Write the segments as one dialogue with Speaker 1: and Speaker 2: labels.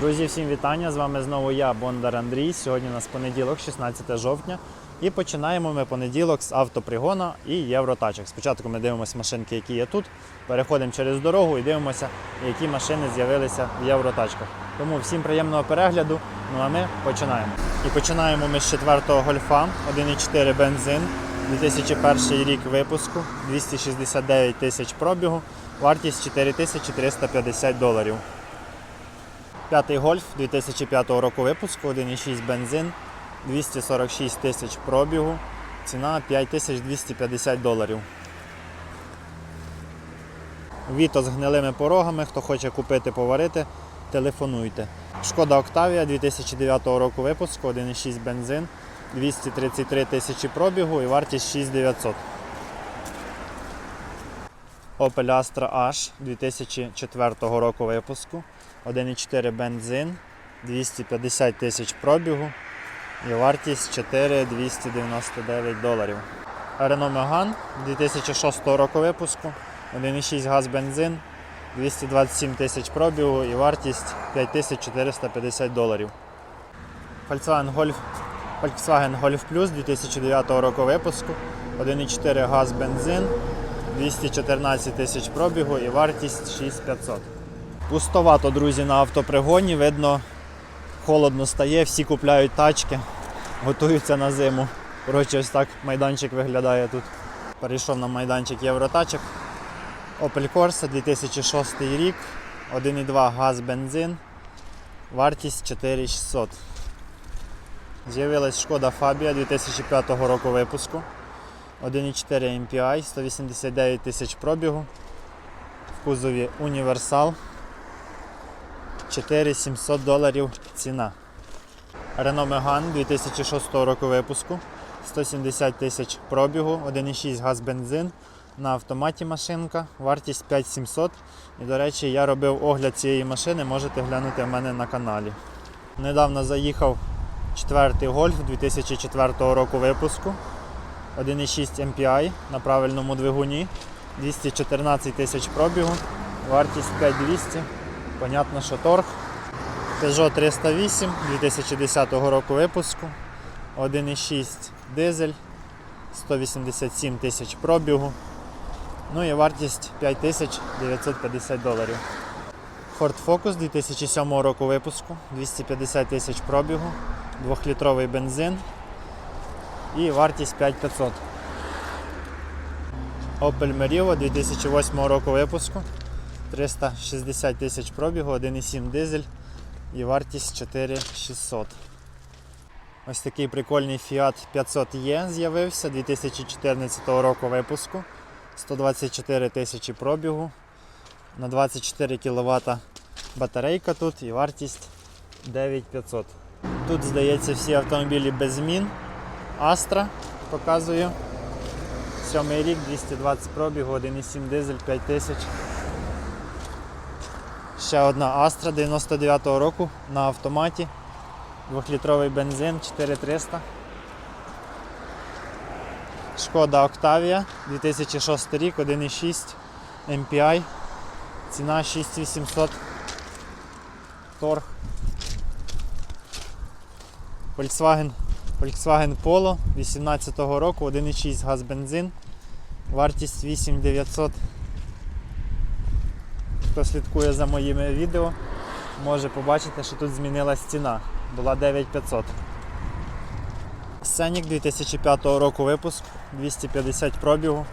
Speaker 1: Друзі, всім вітання! З вами знову я, Бондар Андрій. Сьогодні у нас понеділок, 16 жовтня. І починаємо ми понеділок з автопригона і євротачок. Спочатку ми дивимося машинки, які є тут. Переходимо через дорогу і дивимося, які машини з'явилися в євротачках. Тому всім приємного перегляду. Ну а ми починаємо. І починаємо ми з четвертого гольфа, 1,4 бензин, 2001 рік випуску, 269 тисяч пробігу, вартість 4350 доларів. П'ятий гольф 2005 року випуску, 1,6 бензин, 246 тисяч пробігу, ціна 5250 доларів. Віто з гнилими порогами, хто хоче купити, поварити, телефонуйте. Шкода Октавія 2009 року випуску, 1,6 бензин, 233 тисячі пробігу і вартість 6900. Opel Astra H 2004 року випуску, 1,4 бензин, 250 тисяч пробігу і вартість 4299 доларів. Renault Megane 2006 року випуску, 1,6 газ бензин, 227 тисяч пробігу і вартість 5450 доларів. Volkswagen Golf, Volkswagen Golf Plus 2009 року випуску, 1,4 газ бензин, 214 тисяч пробігу і вартість 6500. Пустовато, друзі, на автопригоні. Видно, холодно стає, всі купляють тачки, готуються на зиму. Коротше, ось так майданчик виглядає тут. Перейшов на майданчик євротачок. Opel Corsa 2006 рік, 1,2 газ бензин, вартість 4600. З'явилась шкода Fabia 2005 року випуску. 1,4 MPI, 189 тисяч пробігу. В кузові універсал. 4700 доларів ціна. Renault Megane 2006 року випуску. 170 тисяч пробігу, 1,6 газ бензин. На автоматі машинка, вартість 5700. І, до речі, я робив огляд цієї машини, можете глянути в мене на каналі. Недавно заїхав четвертий гольф 2004 року випуску. 1,6 MPI на правильному двигуні, 214 тисяч пробігу, вартість 5200. Понятно, що торг. Peugeot 308 2010 року випуску, 1,6 дизель, 187 тисяч пробігу. Ну і вартість 5950 доларів. Ford Focus 2007 року випуску, 250 тисяч пробігу, 2-літровий бензин і вартість 5500. Opel Merivo 2008 року випуску, 360 тисяч пробігу, 1,7 дизель і вартість 4600. Ось такий прикольний Fiat 500E з'явився 2014 року випуску. 124 тисячі пробігу. На 24 кВт батарейка тут і вартість 9500. Тут, здається, всі автомобілі без змін. Astra показую. Сьомий рік, 220 пробігу, 1,7 дизель, 5000. Ще одна Astra 99-го року на автоматі. 2-літровий бензин 4300. Шкода Octavia 2006 рік, 1,6 MPI. Ціна 6800. Торг. Volkswagen Volkswagen Polo 18 року, 1,6 газ бензин. Вартість 8900. Хто слідкує за моїми відео, може побачити, що тут змінилась ціна. Була 9500. Сценік 2005 року випуск, 250 пробігу,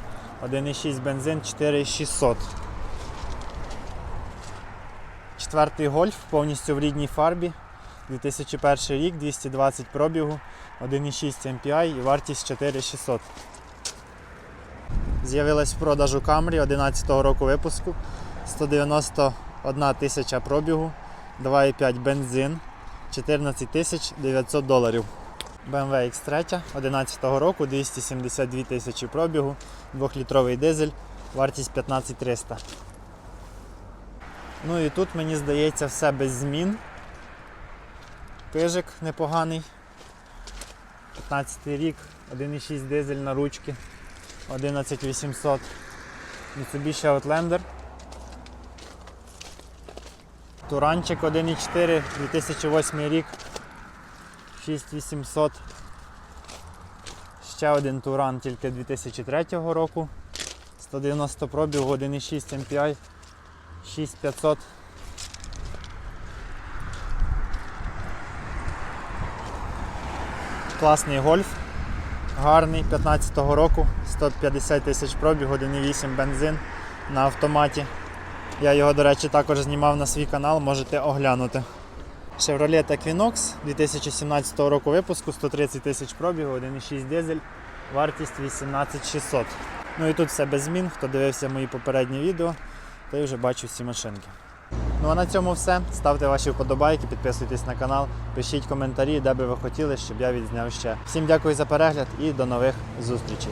Speaker 1: 1,6 бензин, 4600. Четвертий гольф повністю в рідній фарбі. 2001 рік, 220 пробігу, 1,6 MPI і вартість 4600. З'явилась в продажу Camry 11 року випуску, 191 тисяча пробігу, 2,5 бензин, 14 тисяч 900 доларів. BMW X3 11 року, 272 тисячі пробігу, 2-літровий дизель, вартість 15300. Ну і тут мені здається все без змін. Пижик непоганий. 15 рік, 1,6 дизель на ручки, 11800. Mitsubishi Outlander Туранчик 1.4, 2008 рік. 6800. Ще один туран тільки 2003 року. 190 пробігу, 1.6 MPI, 6500. Класний гольф. Гарний 15-го року, 150 тисяч пробігу, 1.8 бензин на автоматі. Я його, до речі, також знімав на свій канал, можете оглянути. Chevrolet Equinox 2017 року випуску, 130 тисяч пробігу, 1.6 дизель, вартість 18600. Ну і тут все без змін. Хто дивився мої попередні відео, той вже бачив всі машинки. Ну а на цьому все. Ставте ваші вподобайки, підписуйтесь на канал, пишіть коментарі, де би ви хотіли, щоб я відзняв ще. Всім дякую за перегляд і до нових зустрічей.